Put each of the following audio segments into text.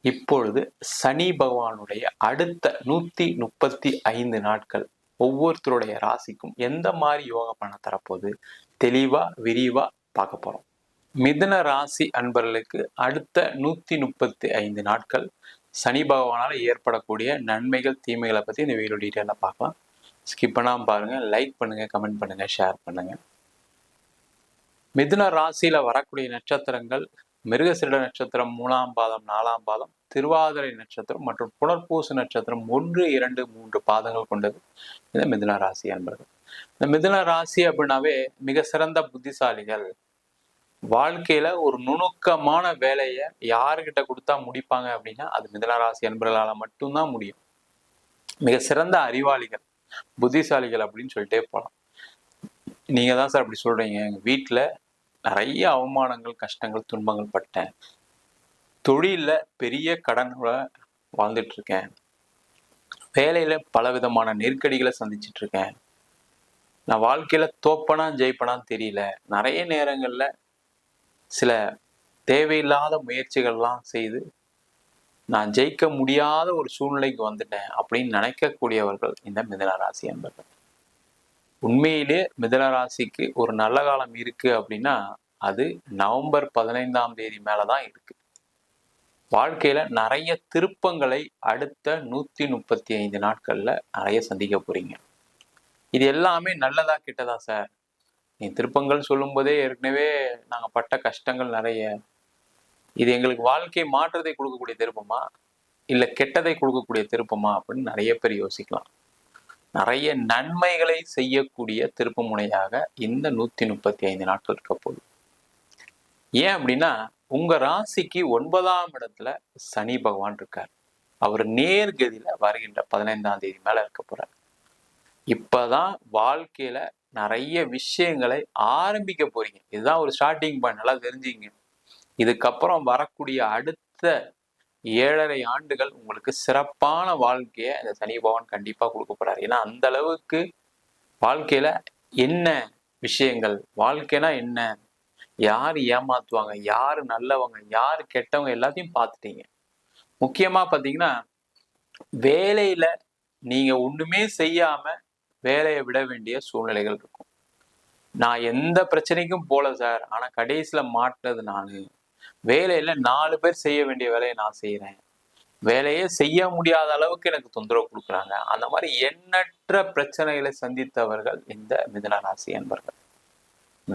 இப்பொழுது சனி பகவானுடைய அடுத்த நூத்தி முப்பத்தி ஐந்து நாட்கள் ஒவ்வொருத்தருடைய ராசிக்கும் எந்த மாதிரி யோக பண்ண தரப்போகுது? தெளிவா விரிவா பார்க்க போறோம். மிதுன ராசி அன்பர்களுக்கு அடுத்த நூத்தி முப்பத்தி ஐந்து நாட்கள் சனி பகவானால ஏற்படக்கூடிய நன்மைகள் தீமைகளை பத்தி இந்த வீடியோ டீட்டெயிலாக பார்க்கலாம். ஸ்கிப் பண்ணாமல் பாருங்க. லைக் பண்ணுங்க கமெண்ட் பண்ணுங்க ஷேர் பண்ணுங்க. மிதுன ராசியில வரக்கூடிய நட்சத்திரங்கள் மிருகசிரட நட்சத்திரம் மூணாம் பாதம் நாலாம் பாதம் திருவாதிரை நட்சத்திரம் மற்றும் புனர்பூச நட்சத்திரம் ஒன்று இரண்டு மூன்று பாதங்கள் கொண்டது. இந்த மிதுன ராசி என்பர்கள் இந்த மிதுன ராசி அப்படின்னாவே மிக சிறந்த புத்திசாலிகள். வாழ்க்கையில ஒரு நுணுக்கமான வேலையை யாருக்கிட்ட கொடுத்தா முடிப்பாங்க அப்படின்னா அது மிதுன ராசி அன்பர்களால மட்டும்தான் முடியும். மிக சிறந்த அறிவாளிகள் புத்திசாலிகள் அப்படின்னு சொல்லிட்டே போகலாம் நீங்க தான் சார் அப்படி சொல்றீங்க. எங்க வீட்டுல நிறைய அவமானங்கள் கஷ்டங்கள் துன்பங்கள் பட்டேன். தொழிலில் பெரிய கடனோட வாழ்ந்துட்டு இருக்கேன் வேலையில் பல விதமான நெருக்கடிகளை சந்திச்சிட்டு இருக்கேன் நான் வாழ்க்கையில் தோப்பனா ஜெயிப்பனான்னு தெரியல. நிறைய நேரங்களில் சில தேவையில்லாத முயற்சிகள்லாம் செய்து நான் ஜெயிக்க முடியாத ஒரு சூழ்நிலைக்கு வந்துட்டேன் அப்படின்னு நினைக்கக்கூடியவர்கள் இந்த மிதனராசி என்பர்கள் உண்மையிலே மிதனராசிக்கு ஒரு நல்ல காலம் இருக்கு அப்படின்னா அது நவம்பர் பதினைந்தாம் தேதி மேலதான் இருக்கு. வாழ்க்கையில நிறைய திருப்பங்களை அடுத்த நூத்தி முப்பத்தி ஐந்து நாட்கள்ல நிறைய சந்திக்க போறீங்க. இது எல்லாமே நல்லதா கெட்டதா சார்? நீ திருப்பங்கள் சொல்லும் போதே ஏற்கனவே நாங்க பட்ட கஷ்டங்கள் நிறைய. இது எங்களுக்கு வாழ்க்கை மாற்றத்தை கொடுக்கக்கூடிய திருப்பமா? இல்ல கெட்டதை கொடுக்கக்கூடிய திருப்பமா? அப்படின்னு நிறைய பேர் யோசிக்கலாம். நிறைய நன்மைகளை செய்யக்கூடிய திருப்பமுனையாக இந்த நூத்தி முப்பத்தி ஐந்து நாட்கள் இருக்க போகுது. ஏன் அப்படின்னா உங்க ராசிக்கு ஒன்பதாம் இடத்துல சனி பகவான் இருக்கார். அவர் நேர்கதியில வருகின்ற பதினைந்தாம் தேதி மேல இருக்க போறார். இப்பதான் வாழ்க்கையில நிறைய விஷயங்களை ஆரம்பிக்க போறீங்க. இதுதான் ஒரு ஸ்டார்டிங் பாயிண்ட் நல்லா தெரிஞ்சுங்க. இதுக்கப்புறம் வரக்கூடிய அடுத்த ஏழரை ஆண்டுகள் உங்களுக்கு சிறப்பான வாழ்க்கையை அந்த சனி பகவான் கண்டிப்பா கொடுக்க போறாரு. ஏன்னா அந்த அளவுக்கு வாழ்க்கையில என்ன விஷயங்கள் வாழ்க்கைனா என்ன யார் ஏமாத்துவாங்க? யார் நல்லவங்க? யார் கெட்டவங்க? எல்லாத்தையும் பார்த்துட்டீங்க. முக்கியமாக பார்த்தீங்கன்னா வேலையில் நீங்கள் ஒன்றுமே செய்யாமல் வேலையை விட வேண்டிய சூழ்நிலைகள் இருக்கும். நான் எந்த பிரச்சனைக்கும் போல சார். ஆனால் கடைசியில் மாட்டினது நான். வேலையில் நாலு பேர் செய்ய வேண்டிய வேலையை நான் செய்கிறேன் வேலையே செய்ய முடியாத அளவுக்கு எனக்கு தொந்தரவு கொடுக்குறாங்க. அந்த மாதிரி எண்ணற்ற பிரச்சனைகளை சந்தித்தவர்கள் இந்த மிதன ராசி என்பர்கள்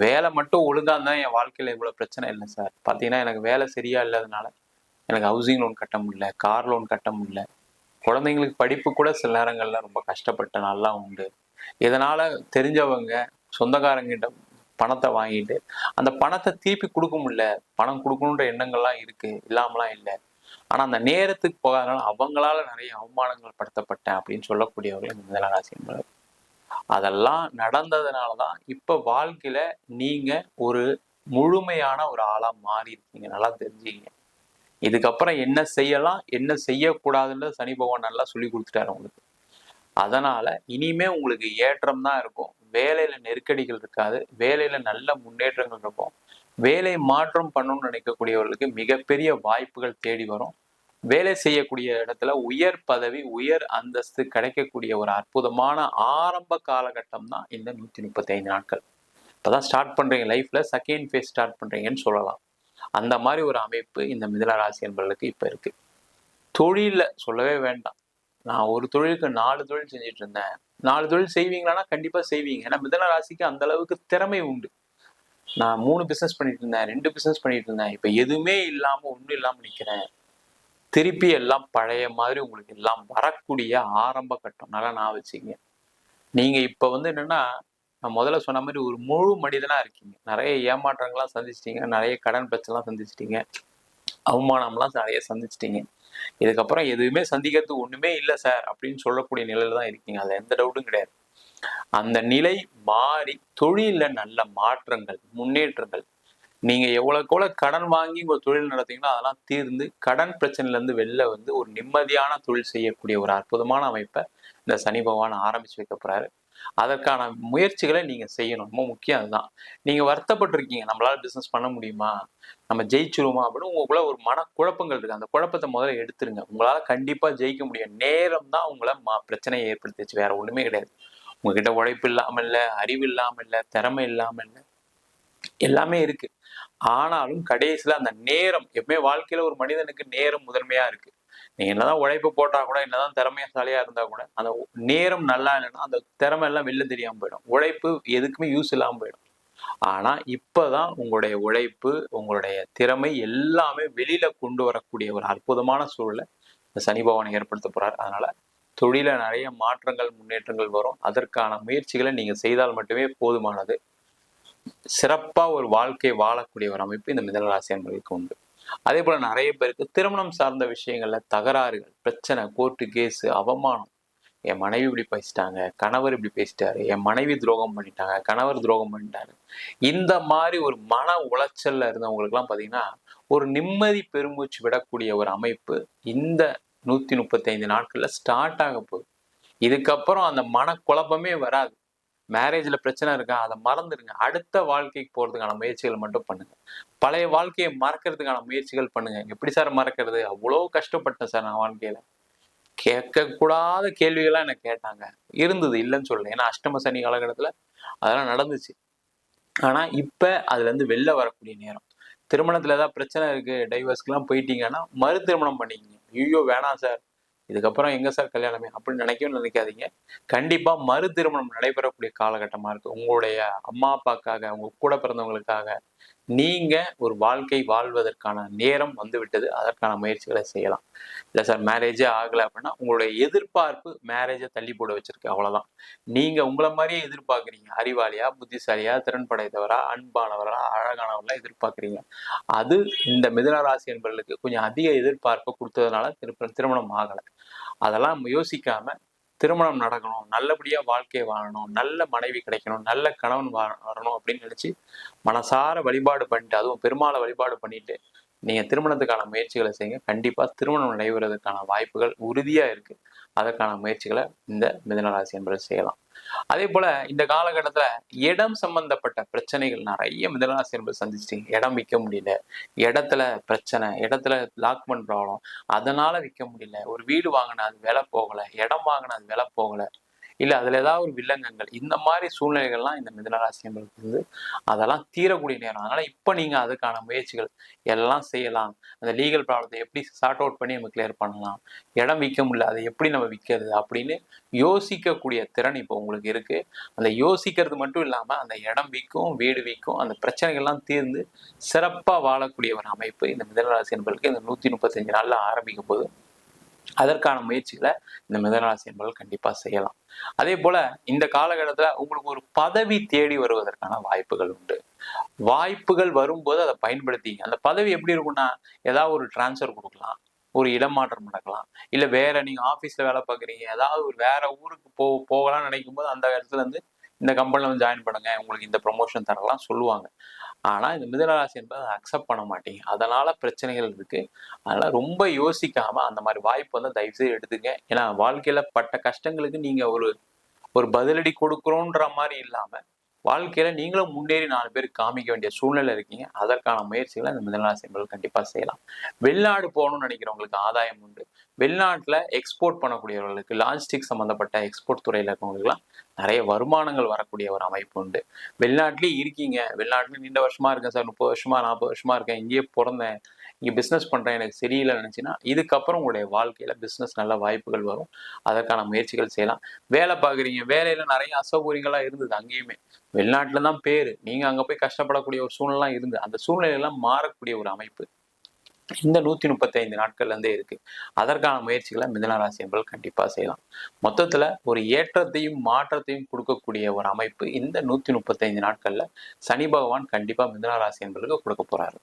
வேலை மட்டும் ஒழுங்கா இருந்தா என் வாழ்க்கையில இவ்வளவு பிரச்சனை இல்லை சார். பாத்தீங்கன்னா எனக்கு வேலை சரியா இல்லாதனால எனக்கு ஹவுசிங் லோன் கட்ட முடியல கார் லோன் கட்ட முடியல. குழந்தைங்களுக்கு படிப்பு கூட சில நேரங்கள்ல ரொம்ப கஷ்டப்பட்ட நாள்லாம் உண்டு. இதனால தெரிஞ்சவங்க சொந்தக்காரங்கிட்ட பணத்தை வாங்கிட்டு அந்த பணத்தை திருப்பி கொடுக்க முடியல. பணம் கொடுக்கணுன்ற எண்ணங்கள்லாம் இருக்கு இல்லாமலாம் இல்லை. ஆனா அந்த நேரத்துக்கு போகாதனால அவங்களால நிறைய அவமானங்கள் படுத்தப்பட்டேன் அப்படின்னு சொல்லக்கூடியவர்கள் இந்த ராசி என்பது அதெல்லாம் நடந்ததுனாலதான் இப்ப வாழ்க்கையில நீங்க ஒரு முழுமையான ஒரு ஆளா மாறி இருக்கீங்க நல்லா தெரிஞ்சுங்க இதுக்கப்புறம் என்ன செய்யலாம் என்ன செய்யக்கூடாதுன்றது சனி பகவான் நல்லா சொல்லி கொடுத்துட்டாரு உங்களுக்கு. அதனால இனிமே உங்களுக்கு ஏற்றம் தான் இருக்கும். வேலையில நெருக்கடிகள் இருக்காது. வேலையில நல்ல முன்னேற்றங்கள் இருக்கும். வேலை மாற்றம் பண்ணணும்னு நினைக்கக்கூடியவர்களுக்கு மிகப்பெரிய வாய்ப்புகள் தேடி வரும். வேலை செய்யக்கூடிய இடத்துல உயர் பதவி உயர் அந்தஸ்து கிடைக்கக்கூடிய ஒரு அற்புதமான ஆரம்ப காலகட்டம் தான் இந்த நூற்றி முப்பத்தி ஐந்து நாட்கள். இப்போதான் ஸ்டார்ட் பண்ணுறீங்க லைஃப்பில் செகண்ட் ஃபேஸ் ஸ்டார்ட் பண்ணுறீங்கன்னு சொல்லலாம். அந்த மாதிரி ஒரு அமைப்பு இந்த மிதன ராசி என்பவர்களுக்கு இப்போ இருக்குது தொழிலில் சொல்லவே வேண்டாம். நான் ஒரு தொழிலுக்கு நாலு தொழில் செஞ்சுட்டு இருந்தேன். நாலு தொழில் செய்வீங்களான்னா கண்டிப்பாக செய்வீங்க. ஏன்னா மிதன ராசிக்கு அந்த அளவுக்கு திறமை உண்டு. நான் மூணு பிஸ்னஸ் பண்ணிட்டு இருந்தேன் ரெண்டு பிஸ்னஸ் பண்ணிட்டு இருந்தேன். இப்போ எதுவுமே இல்லாமல் ஒன்றும் இல்லாமல் நிற்கிறேன் திருப்பி எல்லாம் பழைய மாதிரி உங்களுக்கு எல்லாம் வரக்கூடிய ஆரம்ப கட்டம். நல்லா நான் வச்சுங்க. நீங்க இப்ப வந்து என்னன்னா நான் முதல்ல சொன்ன மாதிரி ஒரு முழு மனிதனா இருக்கீங்க. நிறைய ஏமாற்றங்கள்லாம் சந்திச்சிட்டீங்க. நிறைய கடன் பிரச்சனைலாம் சந்திச்சிட்டீங்க. அவமானம்லாம் நிறைய சந்திச்சிட்டீங்க. இதுக்கப்புறம் எதுவுமே சந்திக்கிறதுக்கு ஒண்ணுமே இல்லை சார் அப்படின்னு சொல்லக்கூடிய நிலையில தான் இருக்கீங்க. அதில் எந்த டவுட்டும் கிடையாது. அந்த நிலை மாறி தொழிலில் நல்ல மாற்றங்கள் முன்னேற்றங்கள் நீங்க எவ்வளவுக்கு எவ்வளவு கடன் வாங்கி உங்க தொழில் நடத்தீங்கன்னா அதெல்லாம் தீர்ந்து கடன் பிரச்சனையில இருந்து வெளில வந்து ஒரு நிம்மதியான தொழில் செய்யக்கூடிய ஒரு அற்புதமான அமைப்பை இந்த சனி பகவான் ஆரம்பிச்சு வைக்க போறாரு. அதற்கான முயற்சிகளை நீங்க செய்யணும். ரொம்ப முக்கியம் அதுதான். நீங்க வருத்தப்பட்டிருக்கீங்க. நம்மளால பிசினஸ் பண்ண முடியுமா? நம்ம ஜெயிச்சிருவோமா? அப்படின்னு உங்களுக்குள்ள ஒரு மன குழப்பங்கள் இருக்கு. அந்த குழப்பத்தை முதல்ல எடுத்துருங்க. உங்களால கண்டிப்பா ஜெயிக்க முடியும். நேரம் தான் உங்களை மா பிரச்சனையை ஏற்படுத்திச்சு வேற ஒண்ணுமே கிடையாது. உங்ககிட்ட உழைப்பு இல்லாம இல்லை அறிவு இல்லாம இல்ல திறமை இல்லாம இல்லை எல்லாமே இருக்கு. ஆனாலும் கடைசியில அந்த நேரம் எப்பவுமே வாழ்க்கையில ஒரு மனிதனுக்கு நேரம் முதன்மையா இருக்கு. நீ என்னதான் உழைப்பு போட்டா கூட என்னதான் திறமையாசாலியா இருந்தா கூட அந்த நேரம் நல்லா இல்லைன்னா அந்த திறமை எல்லாம் வெளில தெரியாம போயிடும். உழைப்பு எதுக்குமே யூஸ் இல்லாமல் போயிடும். ஆனா இப்பதான் உங்களுடைய உழைப்பு உங்களுடைய திறமை எல்லாமே வெளியில் கொண்டு வரக்கூடிய ஒரு அற்புதமான சூழலை இந்த சனி பகவான் ஏற்படுத்த போறாரு. அதனால தொழில நிறைய மாற்றங்கள் முன்னேற்றங்கள் வரும். அதற்கான முயற்சிகளை நீங்க செய்தால் மட்டுமே போதுமானது. சிறப்பா ஒரு வாழ்க்கை வாழக்கூடிய ஒரு அமைப்பு இந்த மிதனராசி என்பதற்கு உண்டு. அதே போல நிறைய பேருக்கு திருமணம் சார்ந்த விஷயங்கள்ல தகராறுகள் பிரச்சனை கோர்ட்டு கேஸு அவமானம். என் மனைவி இப்படி பேசிட்டாங்க கணவர் இப்படி பேசிட்டாரு என் மனைவி துரோகம் பண்ணிட்டாங்க கணவர் துரோகம் பண்ணிட்டாரு. இந்த மாதிரி ஒரு மன உளைச்சல்ல இருந்தவங்களுக்கு எல்லாம் பாத்தீங்கன்னா ஒரு நிம்மதி பெருமூச்சு விடக்கூடிய ஒரு அமைப்பு இந்த நூத்தி முப்பத்தி ஐந்து நாட்கள்ல ஸ்டார்ட் ஆக போகுது. இதுக்கப்புறம் அந்த மனக்குழப்பமே வராது. மேரேஜ்ல பிரச்சனை இருக்கா? அதை மறந்துடுங்க. அடுத்த வாழ்க்கைக்கு போறதுக்கான முயற்சிகள் மட்டும் பண்ணுங்க. பழைய வாழ்க்கையை மறக்கிறதுக்கான முயற்சிகள் பண்ணுங்க. எப்படி சார் மறக்கிறது? அவ்வளோ கஷ்டப்பட்டேன் சார் நான் வாழ்க்கையில. கேட்கக்கூடாத கேள்விகள்லாம் எனக்கு கேட்டாங்க. இருந்தது இல்லைன்னு சொல்லல. ஏன்னா அஷ்டம சனி காலகட்டத்துல அதெல்லாம் நடந்துச்சு. ஆனா இப்ப அதுல இருந்து வெளில வரக்கூடிய நேரம். திருமணத்தில் ஏதாவது பிரச்சனை இருக்கு டைவர்ஸ்க்குலாம் போயிட்டீங்கன்னா மறு திருமணம் பண்ணிக்கிங்க. ஐயோ வேணாம் சார். இதுக்கப்புறம் எங்க சார் கல்யாணமே அப்படின்னு நினைக்கவும் நினைக்காதீங்க. கண்டிப்பா மறு திருமணம் நடைபெறக்கூடிய காலகட்டமா இருக்கு. உங்களுடைய அம்மா அப்பாக்காக உங்க கூட பிறந்தவங்களுக்காக நீங்க ஒரு வாழ்க்கை வாழ்வதற்கான நேரம் வந்துவிட்டது. அதற்கான முயற்சிகளை செய்யலாம். இல்லை சார் மேரேஜே ஆகலை அப்படின்னா உங்களுடைய எதிர்பார்ப்பு மேரேஜை தள்ளி போட வச்சிருக்கு. அவ்வளவுதான். நீங்க உங்களை மாதிரியே எதிர்பார்க்குறீங்க. அறிவாளியா புத்திசாலியா திறன் படைத்தவரா அன்பானவரா அழகானவரா எதிர்பார்க்குறீங்க. அது இந்த மிதனராசி என்பவர்களுக்கு கொஞ்சம் அதிக எதிர்பார்ப்பை கொடுத்ததுனால திரு திருமணம் ஆகலை. அதெல்லாம் யோசிக்காம திருமணம் நடக்கணும் நல்லபடியா வாழ்க்கையை வாழணும் நல்ல மனைவி கிடைக்கணும் நல்ல கணவன் வா- வரணும் அப்படின்னு நினைச்சு மனசார வழிபாடு பண்ணிட்டு அதுவும் பெருமாளை வழிபாடு பண்ணிட்டு நீங்க திருமணத்துக்கான முயற்சிகளை செய்யுங்க. கண்டிப்பா திருமணம் நடைபெறதுக்கான வாய்ப்புகள் உறுதியா இருக்கு. அதற்கான முயற்சிகளை இந்த மிதனராசி என்பது செய்யலாம். அதே போல இந்த காலகட்டத்துல இடம் சம்பந்தப்பட்ட பிரச்சனைகள் நிறைய மிதனராசி என்பது சந்திச்சிட்டீங்க இடம் விற்க முடியல. இடத்துல பிரச்சனை இடத்துல லாக்மெண்ட் ப்ராப்ளம் அதனால விற்க முடியல. ஒரு வீடு வாங்கினா அது விலை போகல. இடம் வாங்கினா அது விலை போகல. இல்லை அதுல ஏதாவது ஒரு வில்லங்கங்கள். இந்த மாதிரி சூழ்நிலைகள்லாம் இந்த மிதனராசி என்பதுக்கு வந்து அதெல்லாம் தீரக்கூடிய நேரம். அதனால இப்போ நீங்க அதுக்கான முயற்சிகள் எல்லாம் செய்யலாம். அந்த லீகல் ப்ராப்ளத்தை எப்படி சார்ட் அவுட் பண்ணி நம்ம கிளியர் பண்ணலாம். இடம் விற்க முடியல அதை எப்படி நம்ம விற்கிறது அப்படின்னு யோசிக்கக்கூடிய திறன் இப்போ உங்களுக்கு இருக்கு. அந்த யோசிக்கிறது மட்டும் இல்லாமல் அந்த இடம் விற்கும் வீடு விற்கும் அந்த பிரச்சனைகள்லாம் தீர்ந்து சிறப்பாக வாழக்கூடிய ஒரு அமைப்பு இந்த மிதனராசி என்பதற்கு இந்த நூத்தி முப்பத்தஞ்சு நாளில் ஆரம்பிக்கும் போது அதற்கான முயற்சிகளை இந்த மிதனராசி என்பவர்கள் கண்டிப்பா செய்யலாம். அதே போல இந்த காலகட்டத்துல உங்களுக்கு ஒரு பதவி தேடி வருவதற்கான வாய்ப்புகள் உண்டு. வாய்ப்புகள் வரும்போது அதை பயன்படுத்திங்க. அந்த பதவி எப்படி இருக்கும்னா ஏதாவது ஒரு டிரான்ஸ்ஃபர் கொடுக்கலாம் ஒரு இடமாற்றம் நடக்கலாம் இல்ல வேற நீங்க ஆபீஸ்ல வேலை பார்க்குறீங்க ஏதாவது ஒரு வேற ஊருக்கு போ போகலாம்னு நினைக்கும் போது அந்த இடத்துல இருந்து இந்த கம்பெனில வந்து ஜாயின் பண்ணுங்க உங்களுக்கு இந்த ப்ரொமோஷன் தரலாம் சொல்லுவாங்க. ஆனா இந்த மிதனராசி என்பது அதை அக்செப்ட் பண்ண மாட்டீங்க அதனால பிரச்சனைகள் இருக்கு. அதனால ரொம்ப யோசிக்காம அந்த மாதிரி வாய்ப்பு வந்து தயவு செய்து எடுத்துங்க. ஏன்னா வாழ்க்கையில பட்ட கஷ்டங்களுக்கு நீங்க ஒரு ஒரு பதிலடி கொடுக்குறோன்ற மாதிரி இல்லாம வாழ்க்கையில நீங்களும் முன்னேறி நாலு பேருக்கு காமிக்க வேண்டிய சூழ்நிலை இருக்கீங்க. அதற்கான முயற்சிகளை இந்த மிதனராசி என்பது கண்டிப்பா செய்யலாம். வெளிநாடு போகணும்னு நினைக்கிறவங்களுக்கு ஆதாயம் உண்டு. வெளிநாட்டுல எக்ஸ்போர்ட் பண்ணக்கூடியவர்களுக்கு லாஜிஸ்டிக் சம்பந்தப்பட்ட எக்ஸ்போர்ட் துறையில இருக்கவங்களுக்குலாம் நிறைய வருமானங்கள் வரக்கூடிய ஒரு அமைப்பு உண்டு. வெளிநாட்டிலேயே இருக்கீங்க. வெளிநாட்டுல நீண்ட வருஷமா இருக்கேன் சார். முப்பது வருஷமா நாற்பது வருஷமா இருக்கேன். இங்கேயே பிறந்தேன். நீங்க பிஸ்னஸ் பண்றேன் எனக்கு சரியில்லை நினைச்சுன்னா இதுக்கப்புறம் உங்களுடைய வாழ்க்கையில பிசினஸ் நல்ல வாய்ப்புகள் வரும். அதற்கான முயற்சிகள் செய்யலாம். வேலை பார்க்குறீங்க வேலையில நிறைய அசௌகரியங்களா இருந்தது அங்கேயுமே. வெளிநாட்டுல தான் பேரு. நீங்க அங்க போய் கஷ்டப்படக்கூடிய ஒரு சூழ்நிலை இருந்து அந்த சூழ்நிலையெல்லாம் மாறக்கூடிய ஒரு அமைப்பு இந்த நூத்தி முப்பத்தி ஐந்து நாட்கள்ல இருந்தே இருக்கு. அதற்கான முயற்சிகளை மிதன ராசி என்பது கண்டிப்பா செய்யலாம். மொத்தத்துல ஒரு ஏற்றத்தையும் மாற்றத்தையும் கொடுக்கக்கூடிய ஒரு அமைப்பு இந்த நூத்தி முப்பத்தைந்து நாட்களில் நாட்கள்ல சனி பகவான் கண்டிப்பா மிதனராசி என்பதற்கு கொடுக்க போறாரு.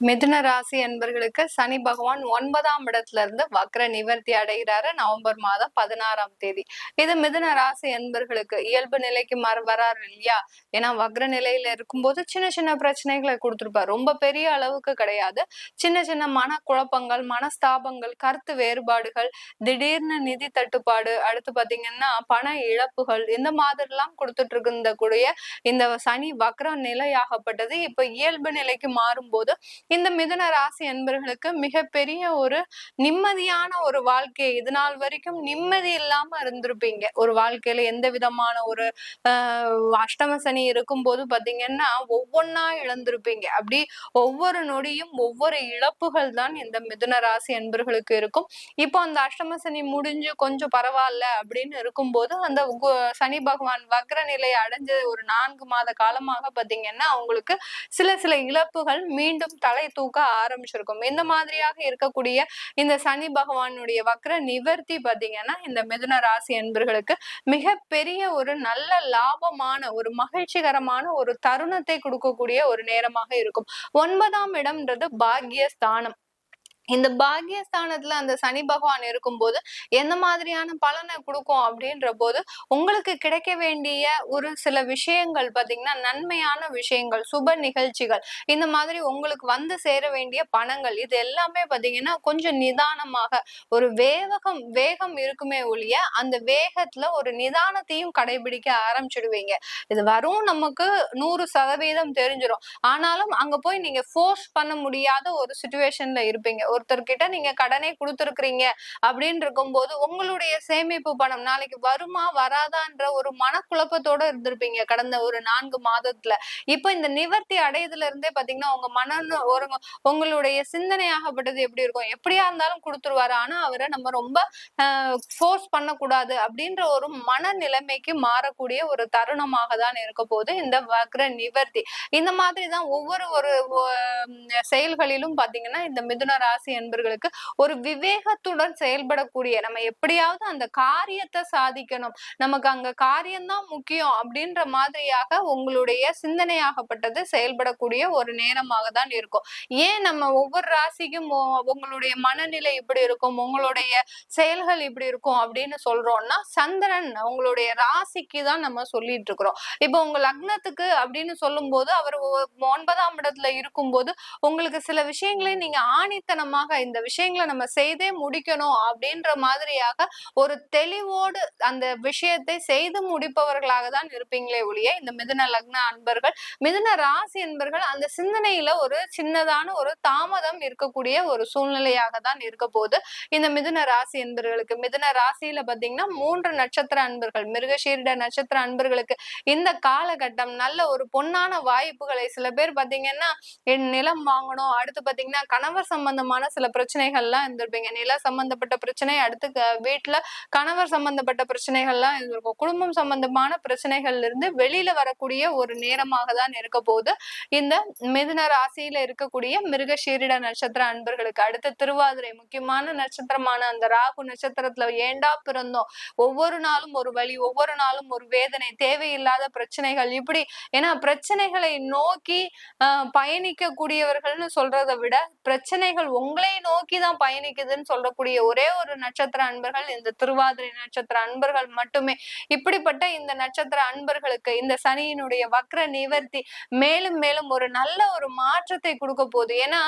மிதுன ராசி என்பர்களுக்கு சனி பகவான் ஒன்பதாம் இடத்துல இருந்து வக்ர நிவர்த்தி அடைகிறாரு. நவம்பர் மாதம் பதினாறாம் தேதி. இது மிதுன ராசி என்பர்களுக்கு இயல்பு நிலைக்கு மறு வராரு இல்லையா? ஏன்னா வக்ர நிலையில இருக்கும்போது சின்ன சின்ன பிரச்சனைகளை கொடுத்துருப்பாரு. ரொம்ப பெரிய அளவுக்கு கிடையாது. சின்ன சின்ன மன குழப்பங்கள் மனஸ்தாபங்கள் கருத்து வேறுபாடுகள் திடீர்னு நிதி தட்டுப்பாடு அடுத்து பாத்தீங்கன்னா பண இழப்புகள் இந்த மாதிரிலாம் கொடுத்துட்டு இருந்த கூடிய இந்த சனி வக்ர நிலையாகப்பட்டது. இப்ப இயல்பு நிலைக்கு மாறும்போது இந்த மிதுன ராசி அன்பர்களுக்கு மிகப்பெரிய ஒரு நிம்மதியான ஒரு வாழ்க்கை. இது நாள் வரைக்கும் நிம்மதி இல்லாம இருந்திருப்பீங்க. ஒரு வாழ்க்கையில எந்த விதமான ஒரு அஷ்டம சனி இருக்கும்போது பாத்தீங்கன்னா ஒவ்வொன்னா இழந்திருப்பீங்க அப்படி ஒவ்வொரு நொடியும் ஒவ்வொரு இழப்புகள் தான் இந்த மிதுன ராசி அன்பர்களுக்கு இருக்கும். இப்போ அந்த அஷ்டம சனி முடிஞ்சு கொஞ்சம் பரவாயில்ல அப்படின்னு இருக்கும்போது அந்த சனி பகவான் வக்ர நிலையை அடைஞ்ச ஒரு நான்கு மாத காலமாக பாத்தீங்கன்னா அவங்களுக்கு சில சில இழப்புகள் மீண்டும் தலை தலை தூக்க ஆரம்பிச்சிருக்கும். இந்த மாதிரியாக இருக்கக்கூடிய இந்த சனி பகவானுடைய வக்ர நிவர்த்தி பாத்தீங்கன்னா இந்த மிதுன ராசி என்பர்களுக்கு மிக பெரிய ஒரு நல்ல லாபமான ஒரு மகிழ்ச்சிகரமான ஒரு தருணத்தை கொடுக்கக்கூடிய ஒரு நேரமாக இருக்கும். ஒன்பதாம் இடம்ன்றது பாக்யஸ்தானம். இந்த பாக்கியஸ்தானத்துல அந்த சனி பகவான் இருக்கும்போது எந்த மாதிரியான பலனை கொடுக்கும் அப்படின்ற போது உங்களுக்கு கிடைக்க வேண்டிய ஒரு சில விஷயங்கள் பாத்தீங்கன்னா நன்மையான விஷயங்கள் சுப நிகழ்ச்சிகள் இந்த மாதிரி உங்களுக்கு வந்து சேர வேண்டிய பணங்கள் இது எல்லாமே பாத்தீங்கன்னா கொஞ்சம் நிதானமாக ஒரு வேகம் வேகம் இருக்குமே ஒழிய அந்த வேகத்துல ஒரு நிதானத்தையும் கடைபிடிக்க ஆரம்பிச்சிடுவீங்க. இது வரும் நமக்கு நூறு சதவீதம் தெரிஞ்சிடும் ஆனாலும் அங்க போய் நீங்க ஃபோர்ஸ் பண்ண முடியாத ஒரு சுச்சுவேஷன்ல இருப்பீங்க. ஒருத்தர்கிட்ட நீங்க கடனை கொடுத்துருக்கீங்க அப்படின்னு இருக்கும்போது உங்களுடைய சேமிப்பு பணம் நாளைக்கு வருமா வராதான்ற ஒரு மனக்குழப்பத்தோட இருந்திருப்பீங்க கடந்த ஒரு நான்கு மாதத்துல. இப்ப இந்த நிவர்த்தி அடையதுல இருந்தே பாத்தீங்கன்னா உங்க மன ஒரு உங்களுடைய சிந்தனையாகப்பட்டது எப்படி இருக்கும்? எப்படியா இருந்தாலும் கொடுத்துருவாரு. ஆனா அவரை நம்ம ரொம்ப ஃபோர்ஸ் பண்ணக்கூடாது அப்படின்ற ஒரு மனநிலைமைக்கு மாறக்கூடிய ஒரு தருணமாக தான் இருக்க போது இந்த வக்ர நிவர்த்தி. இந்த மாதிரி தான் ஒவ்வொரு ஒரு செயல்களிலும் பாத்தீங்கன்னா இந்த மிதுன ராசி ராசி என்பர்களுக்கு ஒரு விவேகத்துடன் செயல்படக்கூடிய நம்ம எப்படியாவது அந்த காரியத்தை சாதிக்கணும். நமக்கு அங்க காரியம்தான் முக்கியம் அப்படின்ற மாதிரியாக உங்களுடைய சிந்தனையாகப்பட்டது செயல்படக்கூடிய ஒரு நேரமாக தான் இருக்கும். ஏன் நம்ம ஒவ்வொரு ராசிக்கும் உங்களுடைய மனநிலை இப்படி இருக்கும் உங்களுடைய செயல்கள் இப்படி இருக்கும் அப்படின்னு சொல்றோம்னா சந்திரன் உங்களுடைய ராசிக்கு தான் நம்ம சொல்லிட்டு இருக்கிறோம். இப்போ உங்க லக்னத்துக்கு அப்படின்னு சொல்லும் போது அவர் ஒன்பதாம் இடத்துல இருக்கும்போது உங்களுக்கு சில விஷயங்களை நீங்க ஆணித்தனமா நிச்சயமாக இந்த விஷயங்களை நம்ம செய்தே முடிக்கணும் அப்படின்ற மாதிரியாக ஒரு தெளிவோடு அந்த விஷயத்தை செய்து முடிப்பவர்களாக தான் இருப்பீங்களே ஒழிய இந்த மிதுன லக்ன அன்பர்கள் மிதுன ராசி என்பர்கள் அந்த சிந்தனையில ஒரு சின்னதான ஒரு தாமதம் இருக்கக்கூடிய ஒரு சூழ்நிலையாக தான் இருக்க போது இந்த மிதுன ராசி என்பர்களுக்கு மிதுன ராசியில பாத்தீங்கன்னா மூன்று நட்சத்திர அன்பர்கள் மிருகசீரிட நட்சத்திர அன்பர்களுக்கு இந்த காலகட்டம் நல்ல ஒரு பொன்னான வாய்ப்புகளை சில பேர் பாத்தீங்கன்னா என் நிலம் வாங்கணும் அடுத்து பாத்தீங்கன்னா கணவர் சம்பந்தமான சில பிரச்சனைகள்லாம் இருந்திருப்பீங்க. நில சம்பந்தப்பட்ட பிரச்சனை அடுத்து வீட்டுல கணவர் சம்பந்தப்பட்ட பிரச்சனைகள்லாம் இருந்திருக்கும். குடும்பம் சம்பந்தமான பிரச்சனைகள்ல இருந்து வெளியில வரக்கூடிய ஒரு நேரமாக தான் இருக்க போது இந்த மிதுன ராசியில இருக்கக்கூடிய மிருகஷீரிட நட்சத்திர அன்பர்களுக்கு அடுத்த திருவாதிரை முக்கியமான நட்சத்திரமான அந்த ராகு நட்சத்திரத்துல ஏண்டா பிறந்தோம்? ஒவ்வொரு நாளும் ஒரு வழி ஒவ்வொரு நாளும் ஒரு வேதனை தேவையில்லாத பிரச்சனைகள். இப்படி ஏன்னா பிரச்சனைகளை நோக்கி பயணிக்க கூடியவர்கள்னு சொல்றதை விட பிரச்சனைகள் உங்க உங்களை நோக்கிதான் பயணிக்குதுன்னு சொல்லக்கூடிய ஒரே ஒரு நட்சத்திர அன்பர்கள் இந்த திருவாதிரை நட்சத்திர அன்பர்கள் மட்டுமே. இப்படிப்பட்ட இந்த நட்சத்திர அன்பர்களுக்கு இந்த சனியினுடைய வக்ர நிவர்த்தி மேலும் மேலும் ஒரு நல்ல ஒரு மாற்றத்தை கொடுக்க போகுது. ஏன்னா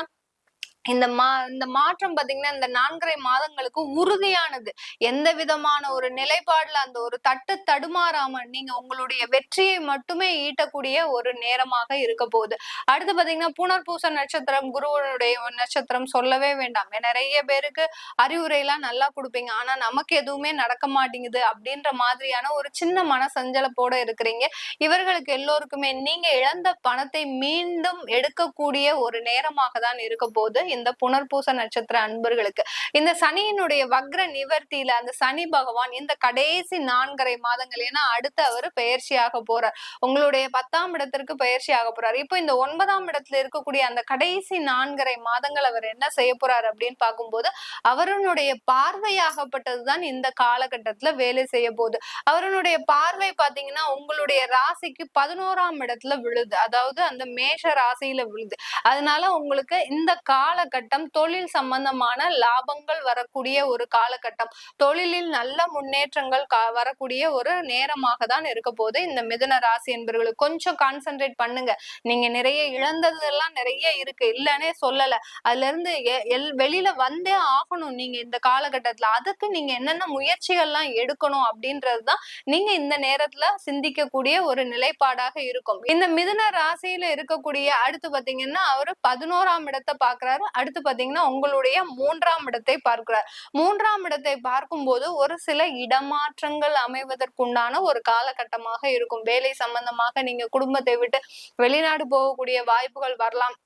இந்த மா இந்த மாற்றம் பாத்தீங்கன்னா இந்த நான்கரை மாதங்களுக்கு உறுதியானது. எந்த விதமான ஒரு நிலைப்பாடுல அந்த ஒரு தட்டு தடுமாறாம நீங்க உங்களுடைய வெற்றியை மட்டுமே ஈட்டக்கூடிய ஒரு நேரமாக இருக்க போகுது. அடுத்து பாத்தீங்கன்னா புனர்பூச நட்சத்திரம் குருவனுடைய நட்சத்திரம் சொல்லவே வேண்டாம். நிறைய பேருக்கு அறிவுரை எல்லாம் நல்லா கொடுப்பீங்க. ஆனா நமக்கு எதுவுமே நடக்க மாட்டேங்குது அப்படின்ற மாதிரியான ஒரு சின்ன மன சஞ்சலப்போட இருக்கிறீங்க. இவர்களுக்கு எல்லோருக்குமே நீங்க இழந்த பணத்தை மீண்டும் எடுக்கக்கூடிய ஒரு நேரமாக தான் இருக்க போகுது. இந்த புனர்பூச நட்சத்திர அன்பர்களுக்கு. இந்த சனியினுடைய வக்ர நிவர்த்தியில அந்த சனி பகவான் இந்த கடைசி நான்கரை மாதங்கள் ஏன்னா அடுத்து அவர் பயிற்சியாக போறார். உங்களுடைய பத்தாம் இடத்திற்கு பயிற்சியாக ஆக போறார். இப்போ இந்த ஒன்பதாம் இடத்துல இருக்கக்கூடிய அந்த கடைசி நான்கரை மாதங்கள் அவர் என்ன செய்ய போறார் அப்படின்னு பார்க்கும்போது அவருடைய பார்வையாகப்பட்டதுதான் இந்த காலகட்டத்துல வேலை செய்ய போகுது. அவருடைய பார்வை பாத்தீங்கன்னா உங்களுடைய ராசிக்கு பதினோராம் இடத்துல விழுது. அதாவது அந்த மேஷ ராசியில விழுது. அதனால உங்களுக்கு இந்த கால காலகட்டம் தொழில் சம்பந்தமான லாபங்கள் வரக்கூடிய ஒரு காலகட்டம். தொழிலில் நல்ல முன்னேற்றங்கள் வரக்கூடிய ஒரு நேரமாக தான் இருக்க போது இந்த மிதுன ராசி என்பவர்களுக்கு கொஞ்சம் கான்சென்ட்ரேட் பண்ணுங்க. நீங்க நிறைய இழந்ததெல்லாம் நிறைய இருக்கு. இல்லன்னே சொல்லல. அதுல இருந்து எ- எல்- வெளியில வந்தே ஆகணும் நீங்க இந்த காலகட்டத்துல. அதுக்கு நீங்க என்னென்ன முயற்சிகள்லாம் எடுக்கணும் அப்படின்றதுதான் நீங்க இந்த நேரத்துல சிந்திக்கக்கூடிய ஒரு நிலைப்பாடாக இருக்கும். இந்த மிதுன ராசியில இருக்கக்கூடிய அடுத்து பாத்தீங்கன்னா அவரு பதினோராம் இடத்தை பாக்குறாரு. அடுத்து பாத்தீங்கன்னா உங்களுடைய மூன்றாம் இடத்தை பார்க்கிறார். மூன்றாம் இடத்தை பார்க்கும்போது ஒரு சில இடமாற்றங்கள் அமைவதற்குண்டான ஒரு காலகட்டமாக இருக்கும். வேலை சம்பந்தமாக நீங்க குடும்பத்தை விட்டு வெளிநாடு போகக்கூடிய வாய்ப்புகள் வரலாம்.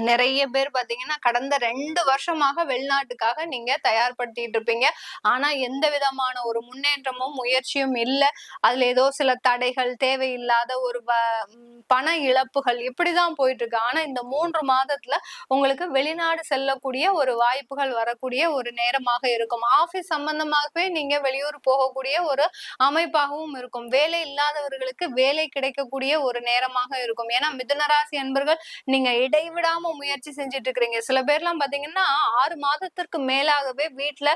நிறைய பேர் பாத்தீங்கன்னா கடந்த ரெண்டு வருஷமாக வெளிநாட்டுக்காக நீங்க தயார்படுத்திட்டு இருப்பீங்க. ஆனா எந்த விதமான ஒரு முன்னேற்றமும் முயற்சியும் இல்லை. அதுல ஏதோ சில தடைகள் தேவையில்லாத ஒரு வ- பண இழப்புகள் இப்படிதான் போயிட்டு இருக்கு ஆனா இந்த மூன்று மாதத்துல உங்களுக்கு வெளிநாடு செல்லக்கூடிய ஒரு வாய்ப்புகள் வரக்கூடிய ஒரு நேரமாக இருக்கும். ஆபீஸ் சம்பந்தமாகவே நீங்க வெளியூர் போகக்கூடிய ஒரு அமைப்பாகவும் இருக்கும். வேலை இல்லாதவர்களுக்கு வேலை கிடைக்கக்கூடிய ஒரு நேரமாக இருக்கும். ஏன்னா மிதுனராசி அன்பர்கள் நீங்க இடைவிடாம முயற்சி செஞ்சுட்டு இருக்கிறீங்க சில பேர்லாம் பாத்தீங்கன்னா ஆறு மாதத்திற்கு மேலாகவே வீட்டுல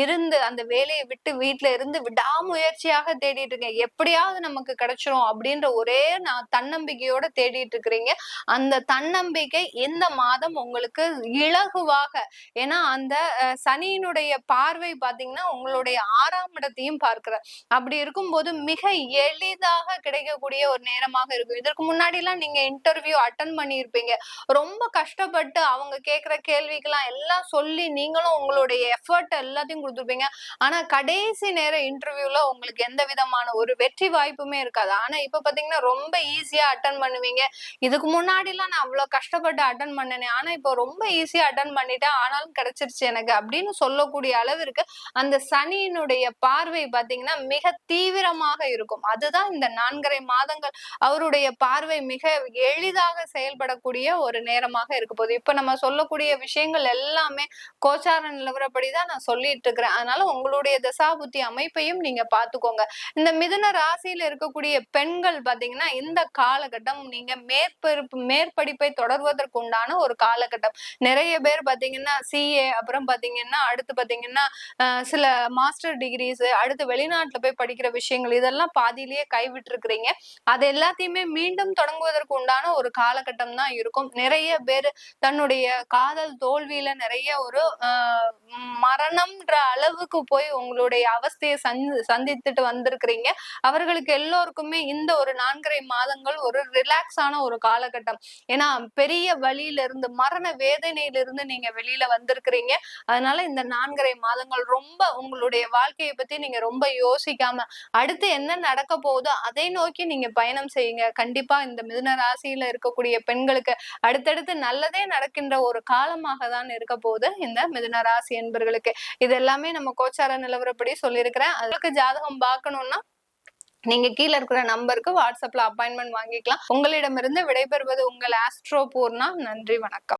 இருந்து அந்த வேலையை விட்டு வீட்டுல இருந்து விடாமுயற்சியாக தேடிட்டு இருக்கீங்க எப்படியாவது நமக்கு கிடைச்சிரும் அப்படின்ற ஒரே நான் தன்னம்பிக்கையோட தேடிட்டு இருக்கிறீங்க அந்த தன்னம்பிக்கை இந்த மாதம் உங்களுக்கு இலகுவாக ஏன்னா அந்த சனியினுடைய பார்வை பாத்தீங்கன்னா உங்களுடைய ஆறாம் இடத்தையும் பார்க்கிற. அப்படி இருக்கும்போது மிக எளிதாக கிடைக்கக்கூடிய ஒரு நேரமாக இருக்கும். இதற்கு முன்னாடி எல்லாம் நீங்க இன்டர்வியூ அட்டன் பண்ணியிருப்பீங்க. ரொம்ப கஷ்டப்பட்டு அவங்க கேட்குற கேள்விக்கெல்லாம் எல்லாம் சொல்லி நீங்களும் உங்களுடைய எஃபர்ட் எல்லாத்தையும் கொடுத்துருப்பீங்க. ஆனா கடைசி நேர இன்டர்வியூல உங்களுக்கு எந்த விதமான ஒரு வெற்றி வாய்ப்புமே இருக்காது. ஆனா இப்ப பாத்தீங்கன்னா ரொம்ப ஈஸியா அட்டன் பண்ணுவீங்க. இதுக்கு முன்னாடி எல்லாம் நான் அவ்வளவு கஷ்டப்பட்டு அட்டன் பண்ணினேன் ஆனா இப்போ ரொம்ப ஈஸியா அட்டன் பண்ணிட்டேன். ஆனாலும் கிடைச்சிருச்சு எனக்கு அப்படின்னு சொல்லக்கூடிய அளவிற்கு அந்த சனியினுடைய பார்வை பாத்தீங்கன்னா மிக தீவிரமாக இருக்கும். அதுதான் இந்த நான்கரை மாதங்கள் அவருடைய பார்வை மிக எளிதாக செயல்படக்கூடிய ஒரு நேரமாக இருக்க போகுது. இப்ப நம்ம சொல்லக்கூடிய விஷயங்கள் எல்லாமே கோச்சார நிலவரப்படிதான் நான் சொல்லிட்டு இருக்கிறேன். அதனால உங்களுடைய தசாபுத்தி அமைப்பையும் நீங்க பாத்துக்கோங்க இந்த மிதுன ராசியில இருக்கக்கூடிய பெண்கள் பாத்தீங்கன்னா இந்த காலகட்டம் நீங்க மேற்பருப்பு மேற்படிப்பை தொடர்வதற்கு உண்டான ஒரு காலகட்டம். நிறைய பேர் பாத்தீங்கன்னா சிஏ அப்புறம் பாத்தீங்கன்னா அடுத்து பாத்தீங்கன்னா சில மாஸ்டர் டிகிரிஸ் அடுத்து வெளிநாட்டுல போய் படிக்கிற விஷயங்கள் இதெல்லாம் பாதியிலேயே கைவிட்டு இருக்கிறீங்க அது எல்லாத்தையுமே மீண்டும் தொடங்குவதற்கு உண்டான ஒரு காலகட்டம் தான் இருக்கும். நிறைய பேர் தன்னுடைய காதல் தோல்வியில நிறைய ஒரு மரணம்ன்ற அளவுக்கு போய் உங்களுடைய அவஸ்தையை சந்தித்துட்டு வந்திருக்கிறீங்க. அவர்களுக்கு எல்லோருக்குமே இந்த ஒரு நான்கரை மாதங்கள் ஒரு ரிலாக்ஸான ஒரு காலகட்டம். ஏன்னா பெரிய வழியில இருந்து மரண வேதனையில இருந்து நீங்க வெளியில வந்திருக்கிறீங்க. அதனால இந்த நான்கரை மாதங்கள் ரொம்ப உங்களுடைய வாழ்க்கையை பத்தி நீங்க ரொம்ப யோசிக்காம அடுத்து என்ன நடக்க போகுதோ அதை நோக்கி நீங்க பயணம் செய்யுங்க. கண்டிப்பா இந்த மிதுன ராசியில இருக்கக்கூடிய பெண்களுக்கு அடுத்தடுத்து நல்லதே நடக்கின்ற ஒரு காலமாக தான் இருக்க போகுது இந்த மிதுன ராசி என்பர்களுக்கு. இது எல்லாமே நம்ம கோச்சார நிலவரப்படி சொல்லியிருக்கிறேன். அதுக்கு ஜாதகம் பார்க்கணும்னா நீங்க கீழே இருக்கிற நம்பருக்கு வாட்ஸ்அப்ல அப்பாயின்மெண்ட் வாங்கிக்கலாம். உங்களிடமிருந்து விடைபெறுவது உங்கள் ஆஸ்ட்ரோ பூர்ணா. நன்றி வணக்கம்.